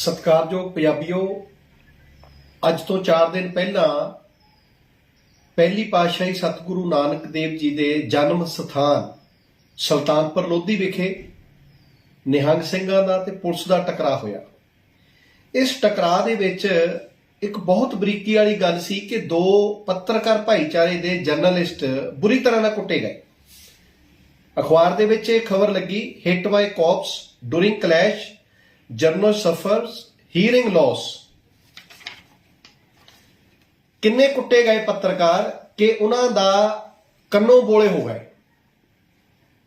ਸਤਿਕਾਰਯੋਗ ਪੰਜਾਬੀਓ, ਅੱਜ ਤੋਂ 4 ਦਿਨ ਪਹਿਲਾਂ ਪਹਿਲੀ ਪਾਤਸ਼ਾਹੀ ਸਤਿਗੁਰੂ ਨਾਨਕ ਦੇਵ ਜੀ ਦੇ ਜਨਮ ਸਥਾਨ ਸੁਲਤਾਨਪੁਰ ਲੋਧੀ ਵਿਖੇ ਨਿਹੰਗ ਸਿੰਘਾਂ ਦਾ ਤੇ ਪੁਲਿਸ ਦਾ ਟਕਰਾਅ ਹੋਇਆ। ਇਸ ਟਕਰਾਅ ਦੇ ਵਿੱਚ ਇੱਕ ਬਹੁਤ ਬਰੀਕੀ ਵਾਲੀ ਗੱਲ ਸੀ ਕਿ ਦੋ ਪੱਤਰਕਾਰ ਭਾਈਚਾਰੇ ਦੇ ਜਰਨਲਿਸਟ ਬੁਰੀ ਤਰ੍ਹਾਂ ਨਾਲ ਕੁੱਟੇ ਗਏ। ਅਖਬਾਰ ਦੇ ਵਿੱਚ ਇਹ ਖਬਰ ਲੱਗੀ hit by cops during clash journal suffers hearing loss ਕਿੰਨੇ ਕੁੱਟੇ ਗਏ ਪੱਤਰਕਾਰ ਕਿ ਉਹਨਾਂ ਦਾ ਕੰਨੋਂ ਬੋਲੇ ਹੋ ਗਏ।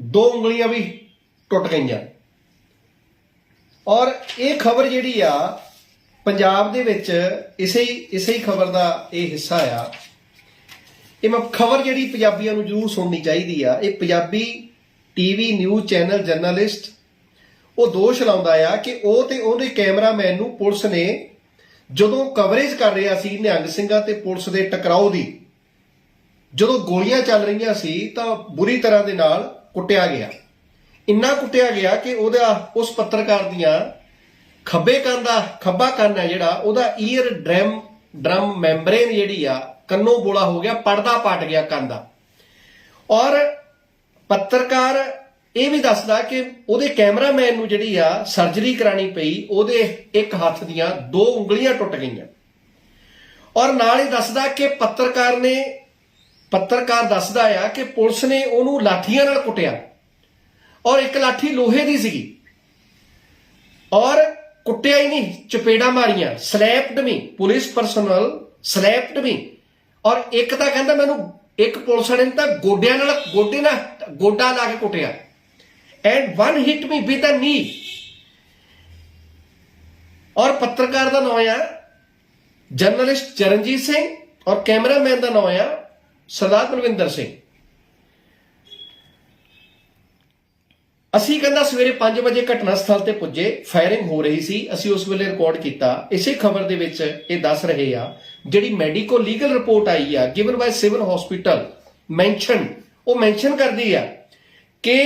ਦੋ ਉਂਗਲੀਆਂ ਵੀ ਟੁੱਟ ਗਈਆਂ। ਔਰ ਇਹ ਖਬਰ ਜਿਹੜੀ ਆ, ਪੰਜਾਬ ਦੇ ਵਿੱਚ ਇਸੇ ਇਸੇ ਹੀ ਖਬਰ ਦਾ ਇਹ ਹਿੱਸਾ ਆ। ਇਹ ਮੈਂ ਖਬਰ ਜਿਹੜੀ ਪੰਜਾਬੀਆਂ ਨੂੰ ਜ਼ਰੂਰ ਸੁਣਨੀ ਚਾਹੀਦੀ ਆ। ਇਹ Punjabi TV, news channel journalist ਉਹ ਦੋਸ਼ ਲਾਉਂਦਾ ਆ ਕਿ ਉਹ ਤੇ ਉਹਦੇ ਕੈਮਰਾਮੈਨ ਨੂੰ ਪੁਲਿਸ ਨੇ ਜਦੋਂ ਕਵਰੇਜ ਕਰ ਰਿਹਾ ਸੀ ਨਿਹੰਗ ਸਿੰਘਾਂ ਤੇ ਪੁਲਿਸ ਦੇ ਟਕਰਾਓ ਦੀ, ਜਦੋਂ ਗੋਲੀਆਂ ਚੱਲ ਰਹੀਆਂ ਸੀ ਤਾਂ ਬੁਰੀ ਤਰ੍ਹਾਂ ਦੇ ਨਾਲ ਕੁੱਟਿਆ ਗਿਆ। ਇੰਨਾ ਕੁੱਟਿਆ ਗਿਆ ਕਿ ਉਹਦਾ ਉਸ ਪੱਤਰਕਾਰ ਦੀਆਂ ਖੱਬੇ ਕੰਨ ਦਾ ਖੱਬਾ ਕੰਨ ਹੈ ਜਿਹੜਾ, ਉਹਦਾ ਈਅਰ ਡਰਮ ਡਰਮ ਮੈਂਬਰੇਨ ਜਿਹੜੀ ਆ, ਕੰਨੋਂ ਬੋਲਾ ਹੋ ਗਿਆ, ਪਰਦਾ ਪਟ ਗਿਆ ਕੰਨ ਦਾ। ਔਰ ਪੱਤਰਕਾਰ ਇਹ ਵੀ ਦੱਸਦਾ ਕਿ ਉਹਦੇ ਕੈਮਰਾਮੈਨ ਨੂੰ ਜਿਹੜੀ ਆ ਸਰਜਰੀ ਕਰਾਣੀ ਪਈ, ਉਹਦੇ ਇੱਕ ਹੱਥ ਦੀਆਂ ਦੋ ਉਂਗਲੀਆਂ ਟੁੱਟ ਗਈਆਂ। ਔਰ ਨਾਲ ਹੀ ਦੱਸਦਾ ਕਿ ਪੱਤਰਕਾਰ ਨੇ, ਪੱਤਰਕਾਰ ਦੱਸਦਾ ਆ ਕਿ ਪੁਲਿਸ ਨੇ ਉਹਨੂੰ ਲਾਠੀਆਂ ਨਾਲ ਕੁੱਟਿਆ। ਔਰ ਇੱਕ ਲਾਠੀ ਲੋਹੇ ਦੀ ਸੀਗੀ। ਔਰ ਕੁੱਟਿਆ ਹੀ ਨਹੀਂ, ਚਪੇੜਾ ਮਾਰੀਆਂ, ਸਲੈਪਡ ਮੀ ਪੁਲਿਸ ਪਰਸਨਲ ਸਲੈਪਡ ਮੀ ਔਰ ਇੱਕ ਤਾਂ ਕਹਿੰਦਾ ਮੈਨੂੰ, ਇੱਕ ਪੁਲਿਸ ਵਾਲੇ ਨੇ ਤਾਂ ਗੋਡਿਆਂ ਨਾਲ, ਗੋਡੇ ਨਾਲ, ਗੋਡਾ ਲਾ ਕੇ ਕੁੱਟਿਆ। And one hit me with a knee ਔਰ ਪੱਤਰਕਾਰ ਦਾ ਨਾਮ ਆ ਜਰਨਲਿਸਟ ਚਰਨਜੀਤ ਸਿੰਘ ਔਰ ਕੈਮਰਾਮੈਨ ਦਾ ਨਾਮ ਆ ਸਰਦਾਰ ਬਲਵਿੰਦਰ ਸਿੰਘ। ਅਸੀਂ ਕਹਿੰਦਾ ਸਵੇਰੇ 5 ਵਜੇ ਘਟਨਾ ਸਥਲ ਤੇ ਪੁੱਜੇ ਫਾਇਰਿੰਗ ਹੋ ਰਹੀ ਸੀ। ਅਸੀਂ ਉਸ ਵੇਲੇ ਰਿਕਾਰਡ ਕੀਤਾ। ਇਸੇ ਖਬਰ ਦੇ ਵਿੱਚ ਇਹ ਦੱਸ ਰਹੇ ਆ, ਜਿਹੜੀ ਮੈਡੀਕੋ ਲੀਗਲ ਰਿਪੋਰਟ ਆਈ ਆ given by civil hospital mention ਉਹ ਮੈਂਸ਼ਨ ਕਰਦੀ ਆ ਕਿ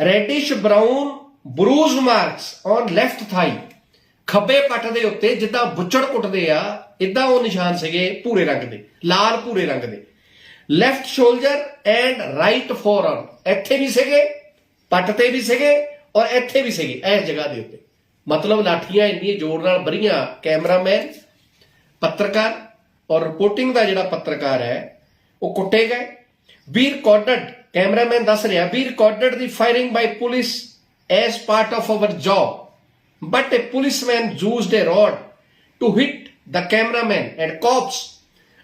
reddish brown bruise marks on left thigh ਖੱਬੇ ਪੱਟ ਦੇ ਉੱਤੇ ਜਿੱਦਾਂ ਬੁੱਚੜ ਕੁੱਟਦੇ ਆ ਇਦਾਂ ਉਹ ਨਿਸ਼ਾਨ ਸੀਗੇ ਭੂਰੇ ਰੰਗ ਦੇ, ਲਾਲ ਭੂਰੇ ਰੰਗ ਦੇ। Left shoulder and right forearm ਇੱਥੇ ਵੀ ਸੀਗੇ, ਪੱਟ ਤੇ ਵੀ ਸੀਗੇ ਔਰ ਇੱਥੇ ਵੀ ਸੀਗੇ ਇਸ ਜਗ੍ਹਾ ਦੇ ਉੱਤੇ। ਮਤਲਬ ਲਾਠੀਆਂ ਇੰਨੀਆਂ ਜ਼ੋਰ ਨਾਲ ਬਰੀਆਂ ਕੈਮਰਾਮੈਨ, ਪੱਤਰਕਾਰ ਔਰ ਰਿਪੋਰਟਿੰਗ ਦਾ ਜਿਹੜਾ ਪੱਤਰਕਾਰ ਹੈ, ਉਹ ਕੁੱਟੇ ਗਏ। ਵੀ ਰਿਕਾਰਡਡ ਕੈਮਰਾਮੈਨ ਦੱਸ ਰਿਹਾ ਵੀ recorded the firing by police as part of our job but a policeman used a rod to hit the cameraman and cops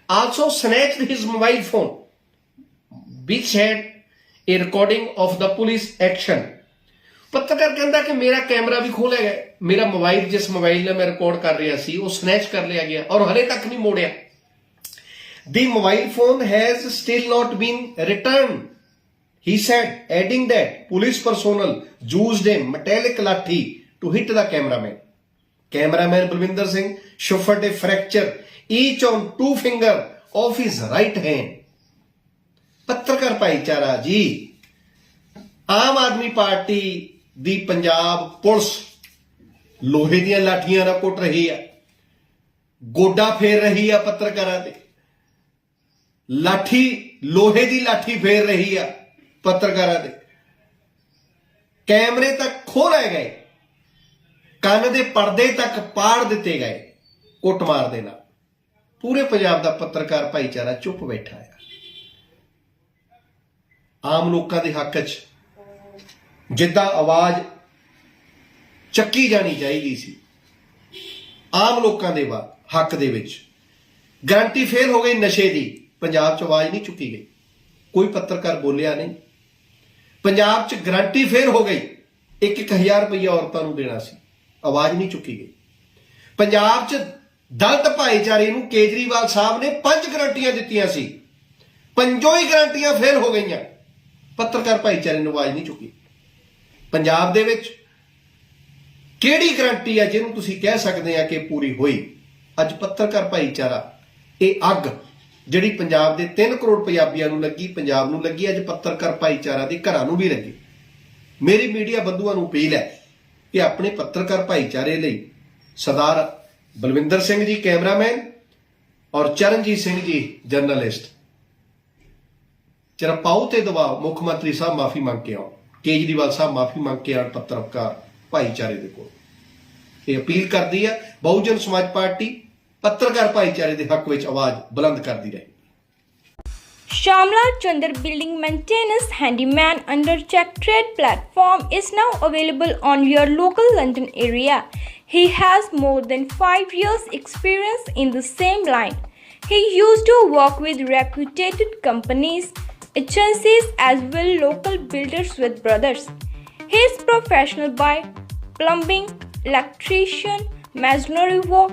also snatched his mobile phone which had a recording of the police action ਪੱਤਰਕਾਰ ਕਹਿੰਦਾ ਕਿ ਮੇਰਾ camera ਵੀ ਖੋਲਿਆ ਗਿਆ ਮੇਰਾ mobile ਜਿਸ mobile ਨਾਲ ਮੈਂ ਰਿਕਾਰਡ ਕਰ ਰਿਹਾ ਸੀ ਉਹ ਸਨੈਚ ਕਰ ਲਿਆ ਗਿਆ ਔਰ ਹਲੇ ਤੱਕ ਨਹੀਂ ਮੋੜਿਆ The mobile phone has still not been returned. He said, adding that police personnel used a metallic lathi to hit the cameraman. Cameraman Balwinder Singh suffered a fracture each on two finger of his right hand. ਪੱਤਰਕਾਰ ਭਾਈਚਾਰਾ ਜੀ Aam Aadmi Party ਦੀ Punjab police ਲੋਹੇ ਦੀਆਂ ਲਾਠੀਆਂ ਨਾਲ ਕੁੱਟ ਰਹੀ ਆ ਗੋਡਾ ਫੇਰ ਰਹੀ ਆ ਪੱਤਰਕਾਰਾਂ ਤੇ ਲਾਠੀ ਲੋਹੇ ਦੀ ਲਾਠੀ ਫੇਰ ਰਹੀ ਆ ਪੱਤਰਕਾਰਾਂ ਦੇ। ਕੈਮਰੇ ਤੱਕ ਖੋਲੇ ਗਏ। ਕੰਨ ਦੇ ਪਰਦੇ ਤੱਕ ਪਾੜ ਦਿੱਤੇ ਗਏ ਕੁੱਟਮਾਰ ਦੇ ਨਾਲ। ਪੂਰੇ ਪੰਜਾਬ ਦਾ ਪੱਤਰਕਾਰ ਭਾਈਚਾਰਾ ਚੁੱਪ ਬੈਠਾ ਹੈ। ਆਮ ਲੋਕਾਂ ਦੇ ਹੱਕ 'ਚ ਜਿੱਦਾਂ ਆਵਾਜ਼ ਚੱਕੀ ਜਾਣੀ ਚਾਹੀਦੀ ਸੀ, ਆਮ ਲੋਕਾਂ ਦੇ ਹੱਕ ਦੇ ਵਿੱਚ। ਗਰੰਟੀ ਫੇਲ ਹੋ ਗਈ ਨਸ਼ੇ ਦੀ। ਪੰਜਾਬ 'ਚ ਆਵਾਜ਼ ਨਹੀਂ ਚੁੱਕੀ ਗਈ। ਕੋਈ ਪੱਤਰਕਾਰ ਬੋਲਿਆ ਨਹੀਂ। ਪੰਜਾਬ 'ਚ ਗਰੰਟੀ ਫੇਲ ਹੋ ਗਈ। 1-1000 ਰੁਪਈਆ ਔਰਤਾਂ ਨੂੰ ਦੇਣਾ ਸੀ। ਆਵਾਜ਼ ਨਹੀਂ ਚੁੱਕੀ ਗਈ। ਪੰਜਾਬ 'ਚ ਦਲਤ ਭਾਈਚਾਰੇ ਨੂੰ ਕੇਜਰੀਵਾਲ ਸਾਹਿਬ ਨੇ ਪੰਜ ਗਰੰਟੀਆਂ ਦਿੱਤੀਆਂ ਸੀ। ਪੰਜੋ ਹੀ ਗਰੰਟੀਆਂ ਫੇਲ ਹੋ ਗਈਆਂ। ਪੱਤਰਕਾਰ ਭਾਈਚਾਰੇ ਨੂੰ ਆਵਾਜ਼ ਨਹੀਂ ਚੁੱਕੀ। ਪੰਜਾਬ ਦੇ ਵਿੱਚ ਕਿਹੜੀ ਗਰੰਟੀ ਹੈ ਜਿਹਨੂੰ ਤੁਸੀਂ ਕਹਿ ਸਕਦੇ ਆ ਕਿ ਪੂਰੀ ਹੋਈ? ਅੱਜ ਪੱਤਰਕਾਰ ਭਾਈਚਾਰਾ, ਇਹ ਅੱਗ। ਜਿਹੜੀ ਪੰਜਾਬ ਦੇ 3 ਕਰੋੜ ਪੰਜਾਬੀਆਂ ਨੂੰ ਲੱਗੀ, ਪੰਜਾਬ ਨੂੰ ਲੱਗੀ, ਅੱਜ ਪੱਤਰਕਾਰ ਭਾਈਚਾਰਾ ਦੇ ਘਰਾਂ ਨੂੰ ਵੀ ਲੱਗੀ। ਮੇਰੀ ਮੀਡੀਆ ਬੰਧੂਆਂ ਨੂੰ ਅਪੀਲ ਹੈ ਕਿ ਆਪਣੇ ਪੱਤਰਕਾਰ ਭਾਈਚਾਰੇ ਲਈ ਸਰਦਾਰ ਬਲਵਿੰਦਰ ਸਿੰਘ ਜੀ ਕੈਮਰਾਮੈਨ ਔਰ ਚਰਨਜੀਤ ਸਿੰਘ ਜੀ ਜਰਨਲਿਸਟ। ਚਰਪਾਉ ਤੇ ਦਬਾਅ, ਮੁੱਖ ਮੰਤਰੀ ਸਾਹਿਬ ਮਾਫੀ ਮੰਗ ਕੇ ਆਉਣ। ਕੇਜਰੀਵਾਲ ਸਾਹਿਬ ਮਾਫੀ ਮੰਗ ਕੇ ਆਉਣ ਪੱਤਰਕਾਰ ਭਾਈਚਾਰੇ ਦੇ ਕੋਲ। ਇਹ ਅਪੀਲ ਕਰਦੀ ਹੈ, ਬਹੁਜਨ ਸਮਾਜ ਪਾਰਟੀ ਪੱਤਰਕਾਰ ਭਾਈਚਾਰੇ ਦੇ ਹੱਕ ਵਿੱਚ ਆਵਾਜ਼ ਬੁਲੰਦ ਕਰਦੀ ਰਹੇ Shamla Chandar Building Maintenance Handyman under Check Trade platform is now available on your local London area. He has more than 5 years experience in the same line. He used to work with reputed companies, agencies as well local builders with brothers. He is professional by plumbing, electrician, masonry work,